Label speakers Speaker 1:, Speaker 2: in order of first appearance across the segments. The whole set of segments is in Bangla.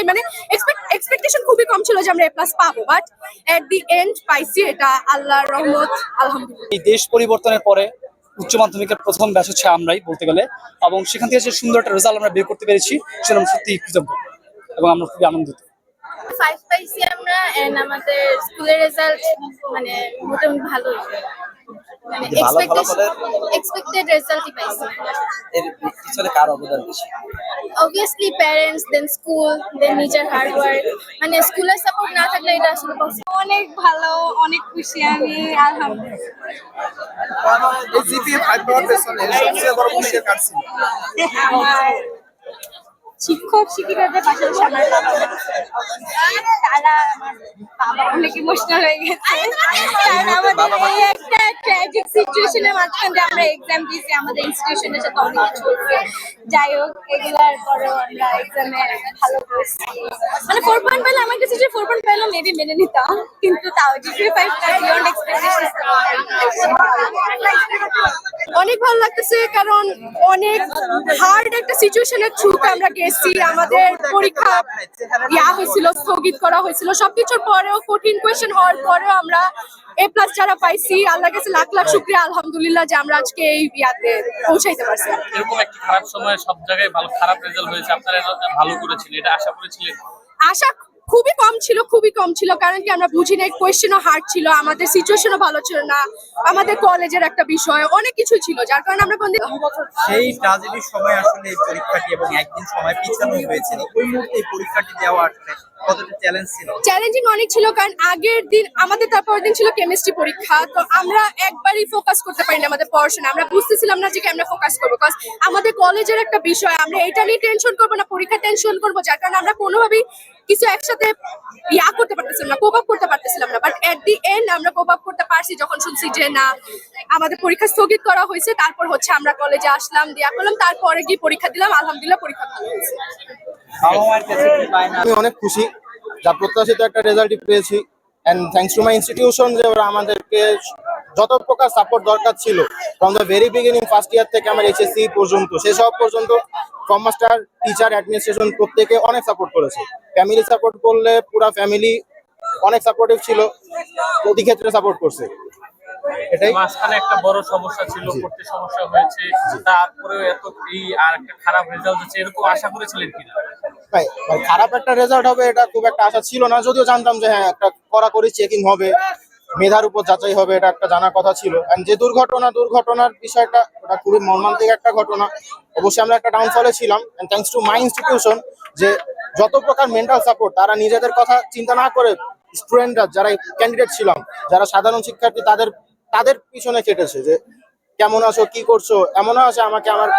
Speaker 1: এটাই মানে এক্সপেকটেশন খুবই কম ছিল যে আমরা এ প্লাস পাবো বাট এট দি এন্ড পাইছি এটা আল্লাহর রহমত আলহামদুলিল্লাহ।
Speaker 2: এই দেশ পরিবর্তনের পরে উচ্চ মাধ্যমিকের প্রথম ব্যাচ হচ্ছে আমরাই বলতে গেলে এবং সেখান থেকে যে সুন্দর একটা রেজাল্ট আমরা বের করতে পেরেছি সেটা আমরা সত্যি কৃতজ্ঞ এবং আমরা খুবই আনন্দিত।
Speaker 3: ফাইভ পাইছি আমরা এন্ড আমাদের স্কুলের রেজাল্ট মানে মোটামুটি ভালো মানে
Speaker 4: ভালো
Speaker 3: এক্সপেক্টেড রেজাল্টই পাইছি।
Speaker 4: এর পিছনে কার অবদান বেশি?
Speaker 3: Obviously parents then school then নিজের হার্ড ওয়ার্ক মানে স্কুলের সাপোর্ট না থাকলে এটা আসলে
Speaker 5: অনেক ভালো অনেক খুশি আমি আলহামদুলিল্লাহ। শিক্ষক শিক্ষিকাদের পাশাপাশি আমার। তারা আমার বাবা অনেক ইমোশনাল হয়ে গেছে। কারণ আমাদের এই একটা ট্র্যাজিক সিচুয়েশনের মাঝখান দিয়ে আমরা এক্সাম দিয়েছি আমাদের ইনস্টিটিউশনের সাথে অনেক কিছু যাই হোক এগুলার পরেও আমরা এক্সামে ভালো করেছি। মানে ফোর পয়েন্ট পেলে আমার কাছে যে ফোর পয়েন্ট পেলে মেবি মেনে নিতাম। কিন্তু তাও জিপি ফাইভটা বিয়ন্ড এক্সপেকটেশন
Speaker 1: অনেক ভালো লাগতেছে কারণ অনেক হার্ড একটা সিচুয়েশনের থ্রুতে আমরা গেছি। আমাদের পরীক্ষা ইয়া হয়েছিল স্থগিত করা হয়েছিল। সবকিছুর পরেও কঠিন কোয়েশ্চেন হওয়ার পরেও আমরা এ প্লাস যারা পাইছি আল্লাহ কাছে লাখ লাখ শুক্রিয়া আলহামদুলিল্লাহ যে আমরা আজকে এই ইয়াতে পৌঁছাইতে পারছি।
Speaker 6: এরকম একটি খারাপ সময়ে সব জায়গায় ভালো খারাপ রেজাল্ট হয়েছে আপনারা ভালো করেছিলেন এটা আশা করেছিলেন?
Speaker 1: আশা খুবই কম ছিল খুবই কম ছিল। কারণ কি আমরা বুঝি নাই কোয়েশ্চেনও হার্ড ছিল আমাদের সিচুয়েশনও ভালো ছিল না আমাদের কলেজের একটা বিষয় অনেক কিছু ছিল যার কারণে আমরা কোনদিন
Speaker 7: সেই ট্রাজেডির সময় আসলে পরীক্ষাটি এবং একদিন সময় পিছানো হয়েছিল ওই মুহূর্তে পরীক্ষাটি দেওয়া চ্যালেঞ্জ
Speaker 1: অনেক ছিল কারণ আগের দিন আমাদের তারপর দিন ছিল কেমিস্ট্রি পরীক্ষা তো আমরা একবারই ফোকাস করতে পারিনি আমাদের পড়াশোনা। আমরা বুঝতেছিলাম না যে আমরা ফোকাস করব কারণ আমাদের কলেজের একটা বিষয় আমরা এটা নিয়ে টেনশন করব না পরীক্ষা টেনশন করব যার কারণে আমরা কোনোভাবেই কিছু একসাথে ইয়া করতে পারতেছিলাম না কোপ আপ করতে পারতেছিলাম না। বাট এট দি এন্ড আমরা কোপ আপ করতে পারছি যখন শুনছি যে না আমাদের পরীক্ষা স্থগিত করা হয়েছে তারপর হচ্ছে আমরা কলেজে আসলাম দিয়া করলাম তারপরে গিয়ে পরীক্ষা দিলাম আলহামদুলিল্লাহ পরীক্ষা ভালো হয়েছে।
Speaker 8: আমি অনেক খুশি। যা প্রত্যাশিত একটা রেজাল্টই পেয়েছি। And thanks to my institution যে ওরা আমাদেরকে যত প্রকার সাপোর্ট দরকার ছিল from the very beginning first year থেকে আমার এইচএসসি পর্যন্ত সেসব পর্যন্ত ফর্ম মাস্টার টিচার অ্যাডমিনিস্ট্রেশন প্রত্যেকে অনেক সাপোর্ট করেছে। ফ্যামিলি সাপোর্ট করলে পুরা ফ্যামিলি অনেক সাপোর্টিভ ছিল প্রতি ক্ষেত্রে সাপোর্ট করছে। এটাই।
Speaker 6: মাঝখানে একটা বড় সমস্যা ছিল পড়তে সমস্যা হয়েছে তারপরেও এত এই আর একটা খারাপ রেজাল্ট হচ্ছে এরকম আশা করেছিলেন কিনা?
Speaker 8: ভাই ভাই খারাপ একটা রেজাল্ট হবে এটা খুব একটা আশা ছিল না যদিও জানতাম যে হ্যাঁ একটা করা কড়াকড়ি চেকিং হবে মেধার উপর যাচাই হবে, এটা একটা জানার কথা ছিল। And যে দুর্ঘটনা, দুর্ঘটনার বিষয়টা, ওটা খুবই মর্মান্তিক একটা ঘটনা। অবশ্যই আমরা একটা ডাউনফলে ছিলাম থ্যাংকস টু মাই ইনস্টিটিউশন যে যত প্রকার মেন্টাল সাপোর্ট তারা নিজেদের কথা চিন্তা না করে স্টুডেন্টরা যারা ক্যান্ডিডেট ছিলাম, যারা সাধারণ শিক্ষার্থী, তাদের তাদের পিছনে কেটেছে যে, কেমন আছো? কি করছ? এমনও আছে, আমাকে আমার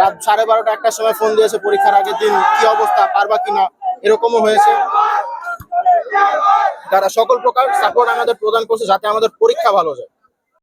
Speaker 8: রাত সাড়ে বারোটা একটার সময় ফোন দিয়েছে, পরীক্ষার আগের দিন কি অবস্থা? পারবা কিনা? এরকমও হয়েছে। তারা সকল প্রকার সাপোর্ট আমাদের প্রদান করছে যাতে আমাদের পরীক্ষা ভালো যায়।